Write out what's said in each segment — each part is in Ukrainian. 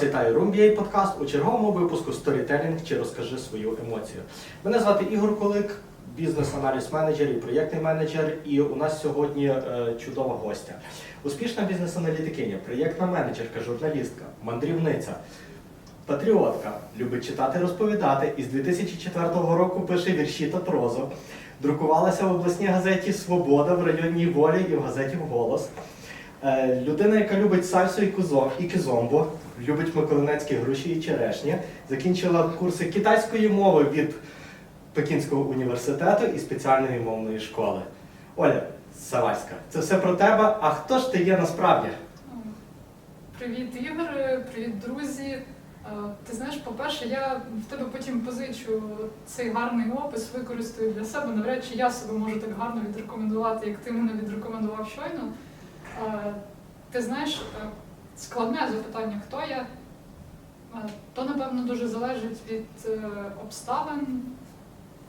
Вас вітає подкаст у черговому випуску Сторітелінг чи розкажи свою емоцію. Мене звати Ігор Колик, бізнес-аналіз менеджер і проєктний менеджер. І у нас сьогодні е, чудова гостя. Успішна бізнес-аналітикиня, проєктна менеджерка, журналістка, мандрівниця, патріотка, любить читати, розповідати. І з 2004 року пише вірші та прозу. Друкувалася в обласній газеті Свобода в районній волі і в газеті Голос. Е, Людина, яка любить сальсу і кузо, і кизомбо, любить миколинецькі груші і черешні, закінчила курси китайської мови від Пекінського університету і спеціальної мовної школи. Оля Саваська, це все про тебе. А хто ж ти є насправді? Привіт, Ігор, привіт, друзі. Е, Ти знаєш, по-перше, я в тебе потім позичу цей гарний опис, використаю для себе. Навряд чи я себе можу так гарно відрекомендувати, як ти мене відрекомендував щойно. Е, Ти знаєш, е, складне запитання, хто я, Е, то напевно дуже залежить від е, обставин,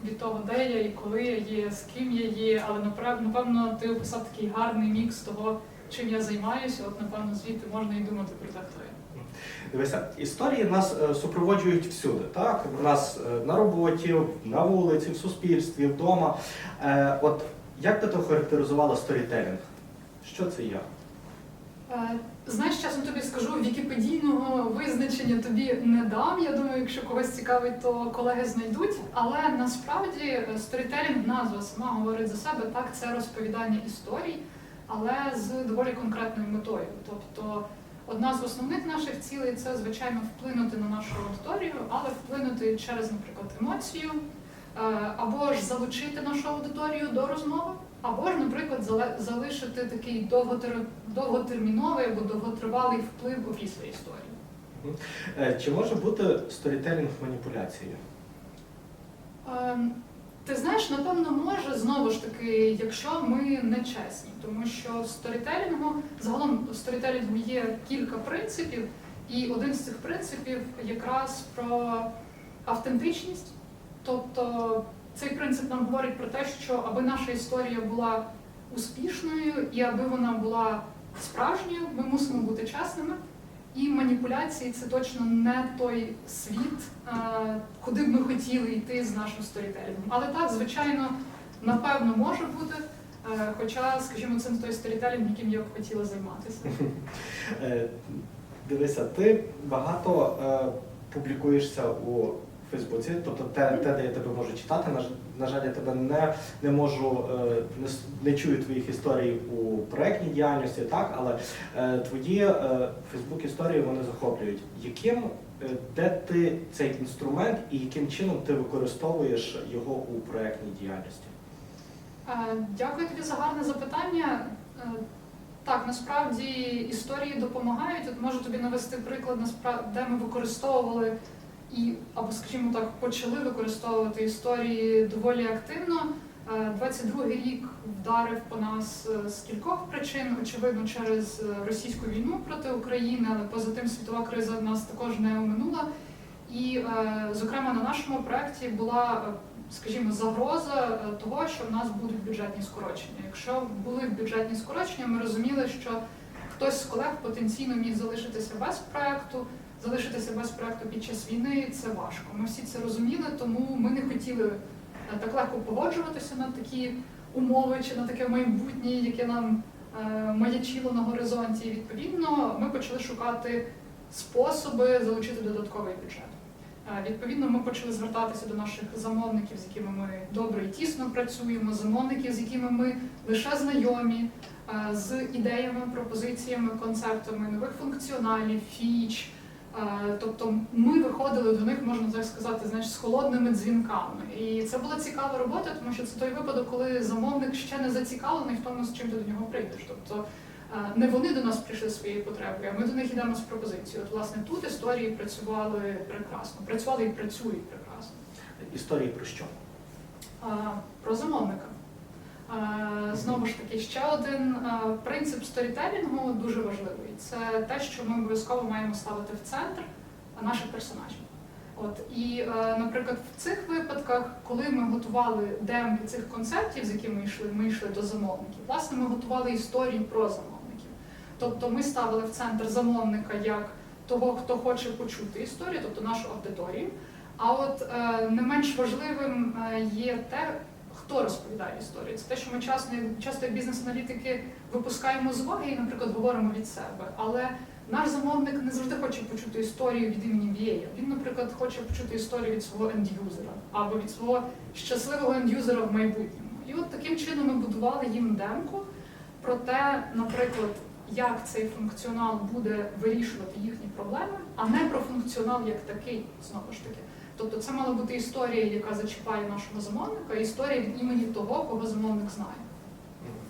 від того, де я і коли я є, з ким я є. Але напевно ти описав такий гарний мікс того, чим я займаюся. От напевно звідти можна і думати про те, хто я. Дивися, історії нас е, супроводжують всюди. Так? Нас на роботі, на вулиці, в суспільстві, вдома. От як би ти охарактеризувала сторітелінг? Що це є? Е, Знаєш, чесно тобі скажу, вікіпедійного визначення тобі не дам. Я думаю, якщо когось цікавить, то колеги знайдуть. Але насправді сторітелінг, назва сама говорить за себе. Так, це розповідання історій, але з доволі конкретною метою. Тобто, одна з основних наших цілей це звичайно вплинути на нашу аудиторію, але вплинути через, наприклад, емоцію, або ж залучити нашу аудиторію до розмови. Або ж, наприклад, залишити такий довготерміновий або довготривалий вплив опісля історії. Е, Чи може бути сторітелінг маніпуляцією? Ем, Ти знаєш, напевно, може знову ж таки, якщо ми не чесні, тому що в сторітелінгу загалом в сторітелінгу є кілька принципів, і один з цих принципів якраз про автентичність. Тобто цей принцип нам говорить про те, що аби наша історія була успішною і аби вона була справжньою, ми мусимо бути чесними. І маніпуляції це точно не той світ, куди б ми хотіли йти з нашим сторітелінгом. Але так, звичайно, напевно, може бути. е, Хоча, скажімо, це не той сторітелінг, яким я б хотіла займатися. Е, Дивися, ти багато е, публікуєшся у Фейсбуці, тобто те, те, де я тебе можу читати. На, на жаль, я тебе не, не можу, е, не, не чую твоїх історій у проектній діяльності, так, але е, твої е, Фейсбук історії вони захоплюють. Яким, де ти цей інструмент і яким чином ти використовуєш його у проектній діяльності? Дякую тобі за гарне запитання. Так, насправді історії допомагають. От можу тобі навести приклад, де ми використовували і, або, скажімо так, почали використовувати історії доволі активно. Е, 22-й рік вдарив по нас е, з кількох причин, очевидно, через е, російську війну проти України, але поза тим світова криза нас також не оминула. І, е, зокрема, на нашому проєкті була, е, скажімо, загроза е, того, що в нас будуть бюджетні скорочення. Якщо були бюджетні скорочення, ми розуміли, що хтось з колег потенційно міг залишитися без проєкту. Залишитися без проєкту під час війни це важко. Ми всі це розуміли, тому ми не хотіли е, так легко погоджуватися на такі умови чи на таке майбутнє, яке нам е, маячило на горизонті. І відповідно ми почали шукати способи залучити додатковий бюджет. Е, Відповідно, ми почали звертатися до наших замовників, з якими ми добре і тісно працюємо, замовників, з якими ми лише знайомі, з ідеями, пропозиціями, концептами нових функціоналів, фіч. Е, Тобто ми виходили до них, можна так сказати, знаєш, з холодними дзвінками. І це була цікава робота, тому що це той випадок, коли замовник ще не зацікавлений в тому, з чим ти до нього прийдеш. Тобто е, не вони до нас прийшли своєю потребою, а ми до них йдемо з пропозицією. От, власне, тут історії працювали прекрасно, працювали і працюють прекрасно. Історії про що? Про замовника. Знову ж таки, ще один принцип сторітелінгу дуже важливий. Це те, що ми обов'язково маємо ставити в центр наших персонажів. От і, е, наприклад, в цих випадках, коли ми готували демки цих концептів, з якими ми йшли, ми йшли до замовників, власне, ми готували історії про замовників. Тобто ми ставили в центр замовника як того, хто хоче почути історію, тобто нашу аудиторію. А от е, не менш важливим е, є те, хто розповідає історію. Це те, що ми часто, часто як бізнес-аналітики випускаємо з уваги і, наприклад, говоримо від себе. Але наш замовник не завжди хоче почути історію від імені VA. Він, наприклад, хоче почути історію від свого ендюзера або від свого щасливого ендюзера в майбутньому. І от таким чином ми будували їм демку про те, наприклад, як цей функціонал буде вирішувати їхні проблеми, а не про функціонал як такий, знову ж таки. Тобто це мала бути історія, яка зачіпає нашого замовника, історія від імені того, кого замовник знає.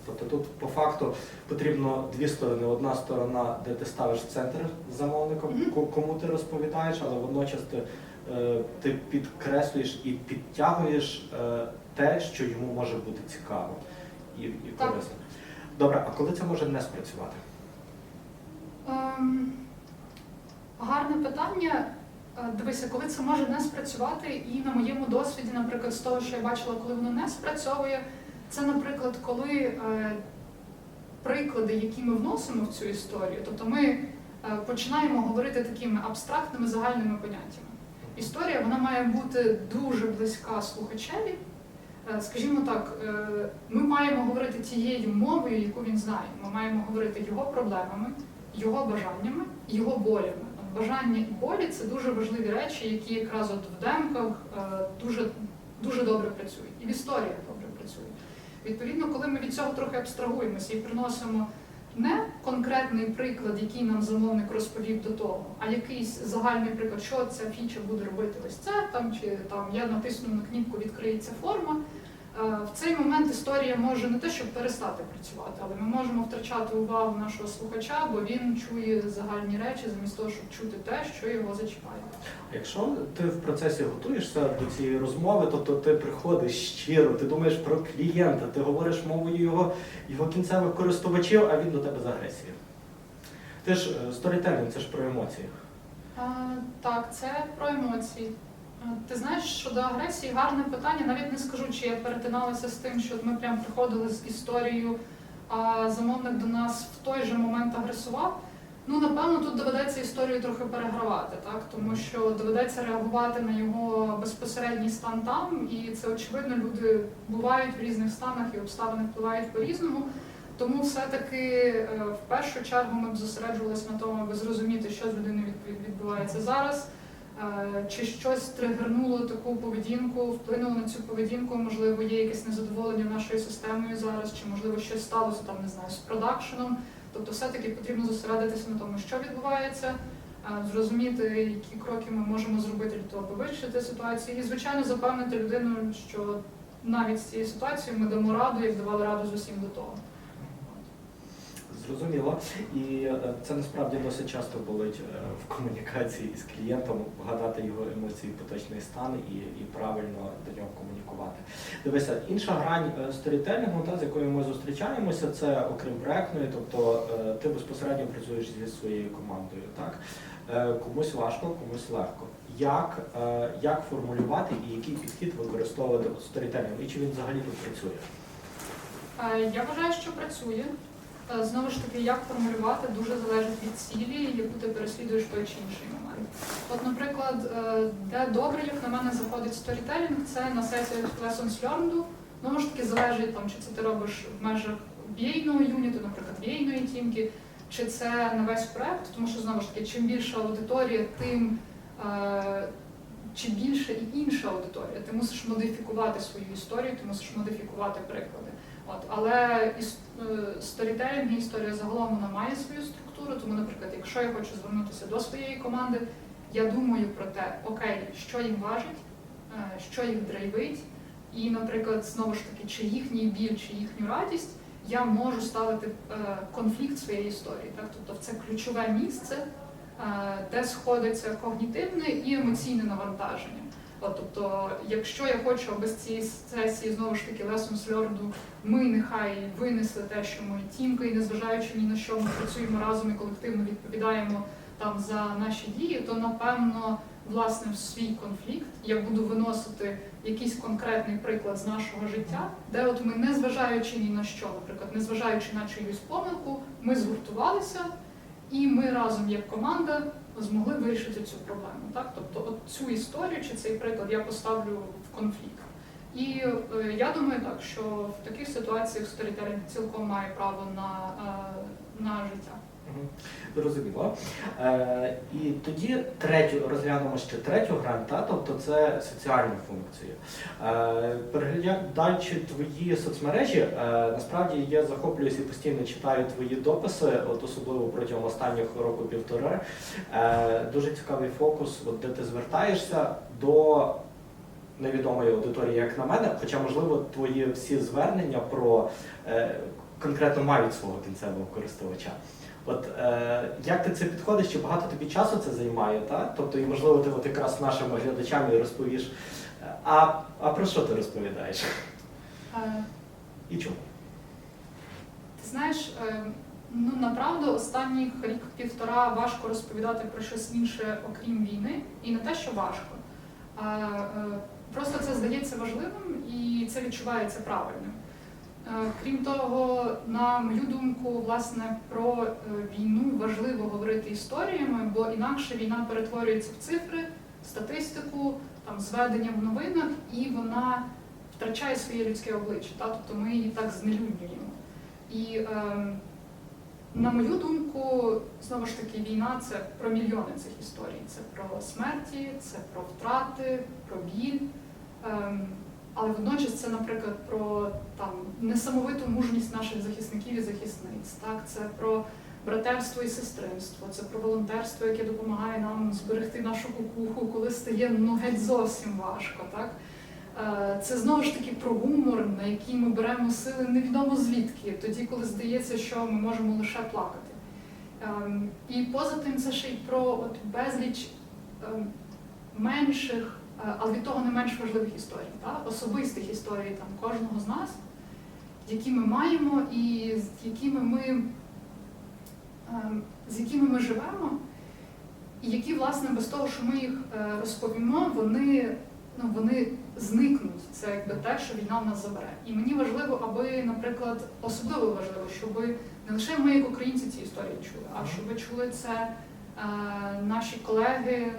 Тобто тут по факту потрібно дві сторони. Одна сторона, де ти ставиш центр замовника, Мгм. ко- кому ти розповідаєш, але водночас ти, е, ти підкреслюєш і підтягуєш е, те, що йому може бути цікаво і, і корисно. Добре, а коли це може не спрацювати? Ем, гарне питання. Е, Дивися, коли це може не спрацювати, і на моєму досвіді, наприклад, з того, що я бачила, коли воно не спрацьовує, це, наприклад, коли е, приклади, які ми вносимо в цю історію, тобто ми е, починаємо говорити такими абстрактними загальними поняттями. Історія вона має бути дуже близька слухачеві. Е, Скажімо так, е, ми маємо говорити тією мовою, яку він знає. Ми маємо говорити його проблемами, його бажаннями, його болями. Бажання і болі це дуже важливі речі, які якраз от в демках е, дуже, дуже добре працюють. І в історіях добре працюють. Відповідно, коли ми від цього трохи абстрагуємося і приносимо не конкретний приклад, який нам замовник розповів до того, а якийсь загальний приклад, що ця фіча буде робити ось це там, чи там я натисну на кнопку відкриється форма. Е, В цей момент історія може не те, щоб перестати працювати, але ми можемо втрачати увагу нашого слухача, бо він чує загальні речі замість того, щоб чути те, що його зачіпає. Якщо ти в процесі готуєшся до цієї розмови, тобто ти приходиш щиро, ти думаєш про клієнта, ти говориш мовою його, його кінцевих користувачів, а він до тебе з агресією. Ти ж е, сторітелінг, це ж про емоції. А, так, це про емоції. Ти знаєш, щодо агресії гарне питання. Навіть не скажу, чи я перетиналася з тим, що ми прям приходили з історією, а замовник до нас в той же момент агресував. Ну, напевно, тут доведеться історію трохи перегравати, так? Тому що доведеться реагувати на його безпосередній стан там, і це очевидно, люди бувають в різних станах і обставини впливають по-різному. Тому все-таки е, в першу чергу ми б зосереджувалися на тому, аби зрозуміти, що з людиною відбувається зараз, чи щось тригернуло таку поведінку, вплинуло на цю поведінку, можливо, є якесь незадоволення нашою системою зараз, чи можливо щось сталося там, не знаю, з продакшеном. Тобто, все-таки потрібно зосередитися на тому, що відбувається, е, зрозуміти, які кроки ми можемо зробити для того, аби вирішити ситуацію, і звичайно запевнити людину, що навіть з цією ситуацією ми дамо раду, як давали раду з усім до того. Зрозуміло. І е, це насправді досить часто болить е, в комунікації з клієнтом, вгадати його емоції, поточний стан і, і правильно до нього комунікувати. Дивися, інша грань е, сторітелінгу, та, з якою ми зустрічаємося, це окрім проектної, тобто ти безпосередньо працюєш зі своєю командою. Так? Комусь важко, комусь легко. Як, як формулювати і який підхід використовувати сторітелінгу? І чи він взагалі тут працює? Я вважаю, що працює. Е, Знову ж таки, як формулювати дуже залежить від цілі, яку ти переслідуєш той чи інший момент. От, наприклад, е, де добре, як на мене, заходить сторітелінг, це на сесіях Lessons Learned. Знову ж таки, залежить там, чи це ти робиш в межах бійного юніту, наприклад, бійної тімки, чи це на весь проект, тому що знову ж таки, чим більша аудиторія, тим е, чи більше і інша аудиторія. Ти мусиш модифікувати свою історію, ти мусиш модифікувати приклади. От, але іс- е, сторітелінг і історія загалом вона має свою структуру. Тому, наприклад, якщо я хочу звернутися до своєї команди, я думаю про те, окей, що їм важить, е, що їх драйвить, і, наприклад, знову ж таки, чи їхній біль, чи їхню радість я можу ставити е, конфлікт своєї історії. Так? Тобто це ключове місце, е, де сходиться когнітивне і емоційне навантаження. От, тобто, якщо я хочу, аби з цієї сесії знову ж таки Lessons Learned ми нехай винесли те, що ми тімка, і незважаючи ні на що ми працюємо разом і колективно відповідаємо там за наші дії, то напевно власне в свій конфлікт я буду виносити якийсь конкретний приклад з нашого життя, де от ми, незважаючи ні на що, наприклад, незважаючи на чиюсь помилку, ми згуртувалися і ми разом як команда змогли вирішити цю проблему. Так? Тобто, цю історію чи цей приклад я поставлю в конфлікт. І е, я думаю так, що в таких ситуаціях сторітелінг цілком має право на, е, на життя. Зрозуміло. Е, і тоді третю розглянемо ще третю грань, та, тобто це соціальні функції. Е, переглядаючи твої соцмережі, е, насправді я захоплююся і постійно читаю твої дописи, от особливо протягом останніх року півтори. Е, дуже цікавий фокус, от, де ти звертаєшся до невідомої аудиторії, як на мене, хоча, можливо, твої всі звернення про е, конкретно мають свого кінцевого користувача. От е, як ти це підходиш, чи багато тобі часу це займає, та? Тобто, і можливо, ти от якраз нашим глядачам і розповіш. А, а про що ти розповідаєш? Е, І чому? Ти знаєш, е, ну направду останніх рік-півтора важко розповідати про щось інше, окрім війни, і не те, що важко. А е, просто це здається важливим і це відчувається правильним. Е, Крім того, на мою думку, власне, про е, війну важливо говорити історіями, бо інакше війна перетворюється в цифри, статистику, там зведення в новинах, і вона втрачає своє людське обличчя. Та? Тобто ми її так знелюднюємо. І ем, на мою думку, знову ж таки, війна це про мільйони цих історій. Це про смерті, це про втрати, про біль. Ем, але водночас це, наприклад, про там несамовиту мужність наших захисників і захисниць. Так, це про братерство і сестринство, це про волонтерство, яке допомагає нам зберегти нашу кукуху, коли стає ну геть зовсім важко. Так. Е, Це знову ж таки про гумор, на який ми беремо сили невідомо звідки, тоді, коли здається, що ми можемо лише плакати. Ем, І поза тим, це ще й про от безліч ем, менших, але від того не менш важливих історій, та? особистих історій там, кожного з нас, які ми маємо і з якими ми, ем, з якими ми живемо, і які, власне, без того, що ми їх е, розповімо, вони ну, вони зникнуть. Це якби те, що війна в нас забере. І мені важливо, аби, наприклад, особливо важливо, щоб не лише ми, як українці, ці історії чули, а щоб чули це е, наші колеги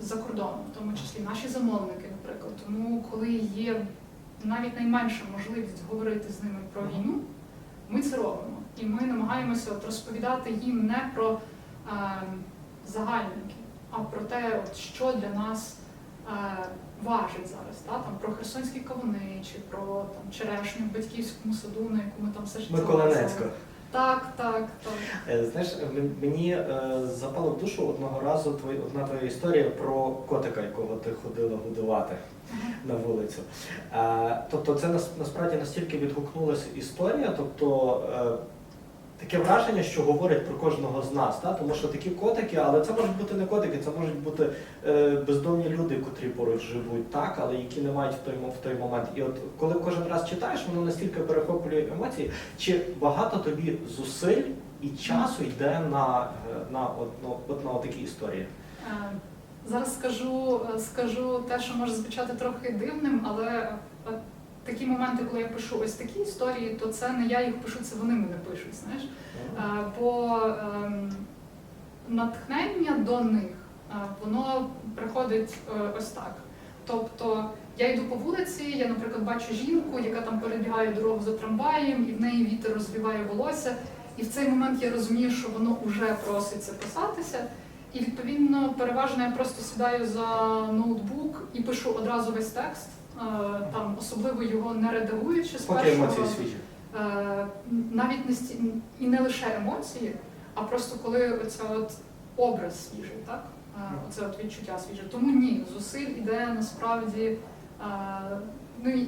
за кордоном, в тому числі наші замовники, наприклад. Тому, коли є навіть найменша можливість говорити з ними про війну, ми це робимо. І ми намагаємося от розповідати їм не про е, загальники, а про те, от, що для нас е, важить зараз, та? там, про херсонські кавуни чи про там, черешню в батьківському саду, на яку ми там все життя. Миколаївська. Так, так, так. Е, Знаєш, мені е, запало в душу одного разу твої, одна твоя історія про котика, якого ти ходила годувати на вулицю. Е, тобто, це нас, насправді настільки відгукнулася історія, тобто. Таке враження, що говорить про кожного з нас, та? тому що такі котики, але це можуть бути не котики, це можуть бути е, бездомні люди, котрі поруч живуть, так, але які не мають в той, в той момент. І от коли кожен раз читаєш, воно настільки перехоплює емоції, чи багато тобі зусиль і часу йде на, е, на, от, на, от, на такі історії? Е, Зараз скажу, е, скажу те, що може звучати трохи дивним, але такі моменти, коли я пишу ось такі історії, то це не я їх пишу, це вони мене пишуть. Знаєш, Е, бо ем, натхнення до них е, воно приходить е, ось так. Тобто я йду по вулиці, я, наприклад, бачу жінку, яка там перебігає дорогу за трамваєм, і в неї вітер розвіває волосся. І в цей момент я розумію, що воно вже проситься писатися. І відповідно, переважно я просто сідаю за ноутбук і пишу одразу весь текст, там особливо його не редагуючи з Поки першого. свіжі. Е, навіть не сті... і не лише емоції, а просто коли оця от образ свіжий, так? Е, Оце от відчуття свіже. Тому ні, зусиль іде насправді, е, ну і,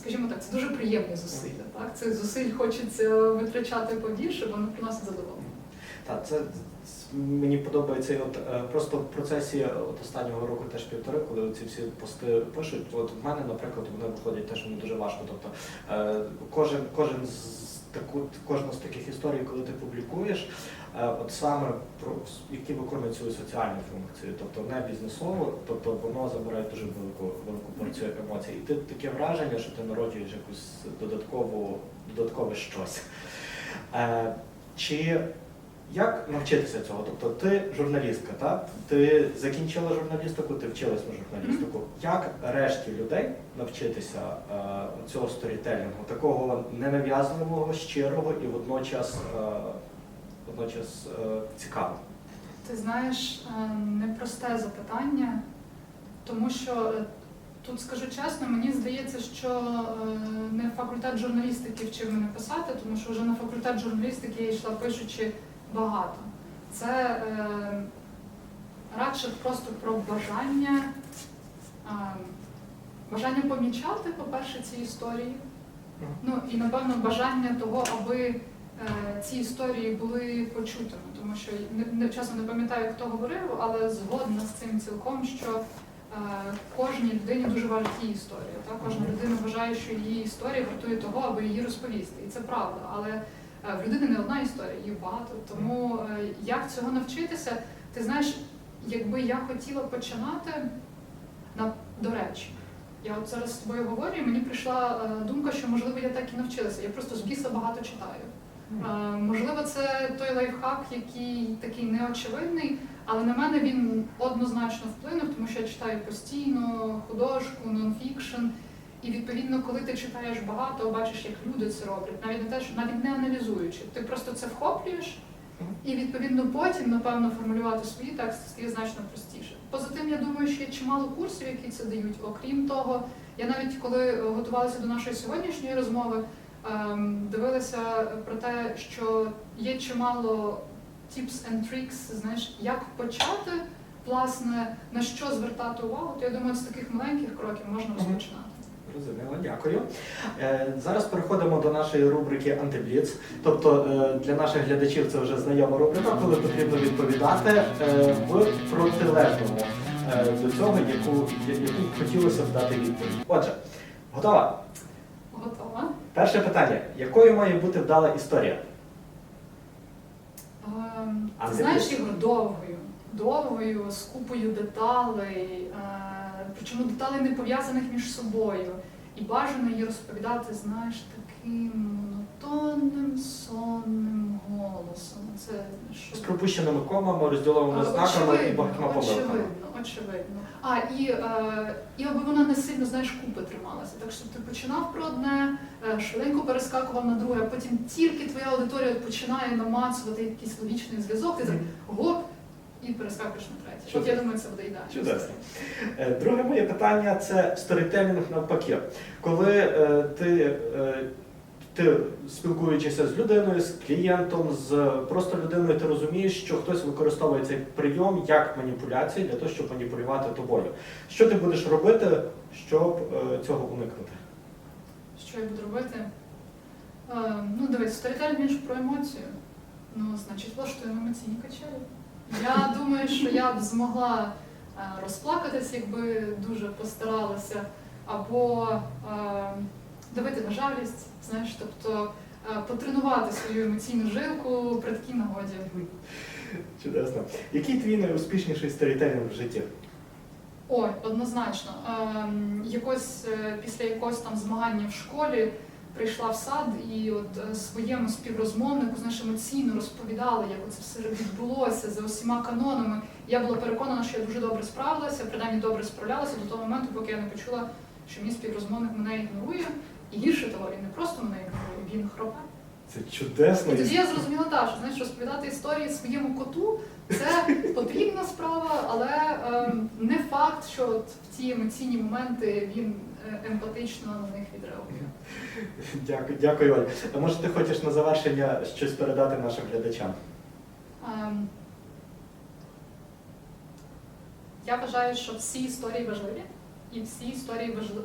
скажімо так, це дуже приємні зусилля. Так? Цих зусиль хочеться витрачати побільше, воно приносить задоволення. Так, це мені подобається і от е, просто в процесі от останнього року теж півтори, коли ці всі пости пишуть. От в мене, наприклад, вони виходять теж мені дуже важко. Тобто е, кожен, кожен з таку кожну з таких історій, коли ти публікуєш, е, от саме про які виконують свою соціальну функцію, тобто не бізнесову, тобто воно забирає дуже велику велику порцію емоцій. І ти таке враження, що ти народжуєш якусь додаткову додаткове щось. Е, чи Як навчитися цього? Тобто ти журналістка, так? Ти закінчила журналістику, ти вчилась на журналістику. Як решті людей навчитися е, цього сторітелінгу, такого ненав'язливого, щирого і водночас, е, водночас е, цікавого? Ти знаєш, е, непросте запитання, тому що е, тут скажу чесно, мені здається, що е, не факультет журналістики вчив мене писати, тому що вже на факультет журналістики я йшла пишучи багато. Це е, радше просто про бажання, е, бажання помічати, по-перше, ці історії. Ну і напевно бажання того, аби е, ці історії були почутими, тому що не, не чесно не пам'ятаю, хто говорив, але згодна з цим цілком, що е, кожній людині дуже її історії. Так? Кожна людина вважає, що її історія вартує того, аби її розповісти. І це правда. Але в людини не одна історія, їх багато. Тому е, як цього навчитися, ти знаєш, якби я хотіла починати на до речі. Я от зараз з тобою говорю, і мені прийшла е, думка, що можливо я так і навчилася. Я просто з біса багато читаю. Е, можливо, це той лайфхак, який такий неочевидний, але на мене він однозначно вплинув, тому що я читаю постійно художку, нонфікшн. І відповідно, коли ти читаєш багато, бачиш, як люди це роблять, навіть не те, що навіть не аналізуючи, ти просто це вхоплюєш, і відповідно потім, напевно, формулювати свої тексти стає значно простіше. Поза тим, я думаю, що є чимало курсів, які це дають. Окрім того, я навіть коли готувалася до нашої сьогоднішньої розмови, ем, дивилася про те, що є чимало tips and tricks, знаєш, як почати, власне, на що звертати увагу, то я думаю, з таких маленьких кроків можна розпочинати. Зрозуміло, дякую. Е, Зараз переходимо до нашої рубрики Антибліц. Тобто е, для наших глядачів це вже знайома рубрика, коли потрібно відповідати е, в протилежному до цього, яку, яку хотілося б дати відповідь. Отже, готова? Готова? Перше питання: якою має бути вдала історія? Ем, А Ти знаєш його довгою, довгою, з купою деталей, причому деталей не пов'язаних між собою. І бажано її розповідати, знаєш, таким монотонним, сонним голосом. Це З що пропущеними комами, розділовими Е, знаками і багатьма помилками. очевидно, очевидно. А і, е, і аби вона не сильно знаєш купи трималася. Так що ти починав про одне, е, швиденько перескакував на друге, а потім тільки твоя аудиторія починає намацувати якийсь логічний зв'язок, ти так гоп і перескакуєш на третє. От я думаю, це буде ідеально. Чудесно. Е, Друге моє питання це сторітелінг навпаки. Коли е, ти, е, ти спілкуючися з людиною, з клієнтом, з просто людиною, ти розумієш, що хтось використовує цей прийом як маніпуляцію для того, щоб маніпулювати тобою. Що ти будеш робити, щоб е, цього уникнути? Що я буду робити? Е, ну, дивись, сторітель більш про емоцію. Ну, значить, влаштуємо емоційні качелі. Я думаю, що я б змогла е, розплакатись, якби дуже постаралася, або е, давити на жалість, знаєш, тобто е, потренувати свою емоційну жилку при такій нагоді. Чудесно. Який твій найуспішніший сторітелінг в житті? Ой, однозначно. Ем, якось після якогось там змагання в школі прийшла в сад і от е, своєму співрозмовнику знаєш, емоційно розповідала, як це все відбулося за усіма канонами. Я була переконана, що я дуже добре справилася, принаймні добре справлялася до того моменту, поки я не почула, що мій співрозмовник мене ігнорує. І гірше того, він не просто мене ігнорує, він хропе. Це чудесно. І тоді я зрозуміла так, що знаєш, розповідати історії своєму коту це потрібна справа, але ем, не факт, що от в ці емоційні моменти він е, емпатично на них відреагує. Дякую, дякую, Оль. А може ти хочеш на завершення щось передати нашим глядачам? Ем, Я вважаю, що всі історії важливі, і всі історії важливі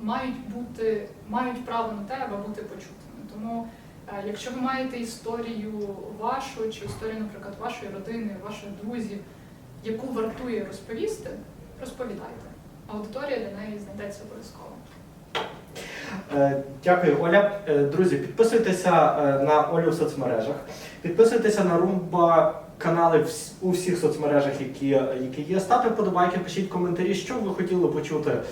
мають бути, мають право на те, аби бути почутими. Тому, е, якщо ви маєте історію вашу чи історію, наприклад, вашої родини, ваших друзів, яку вартує розповісти, розповідайте. Аудиторія для неї знайдеться обов'язково. Е, Дякую, Оля. Е, Друзі, підписуйтеся на Олю в соцмережах. Підписуйтеся на Румба канали у всіх соцмережах, які, які є. Ставте вподобайки, пишіть коментарі, що ви хотіли почути е,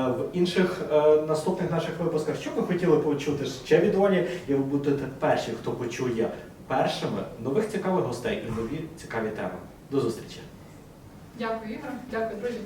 в інших е, наступних наших випусках, що ви хотіли почути ще від Олі, і ви будете перші, хто почує першими нових цікавих гостей і нові цікаві теми. До зустрічі! Дякую, Ігор. Дякую, друзі.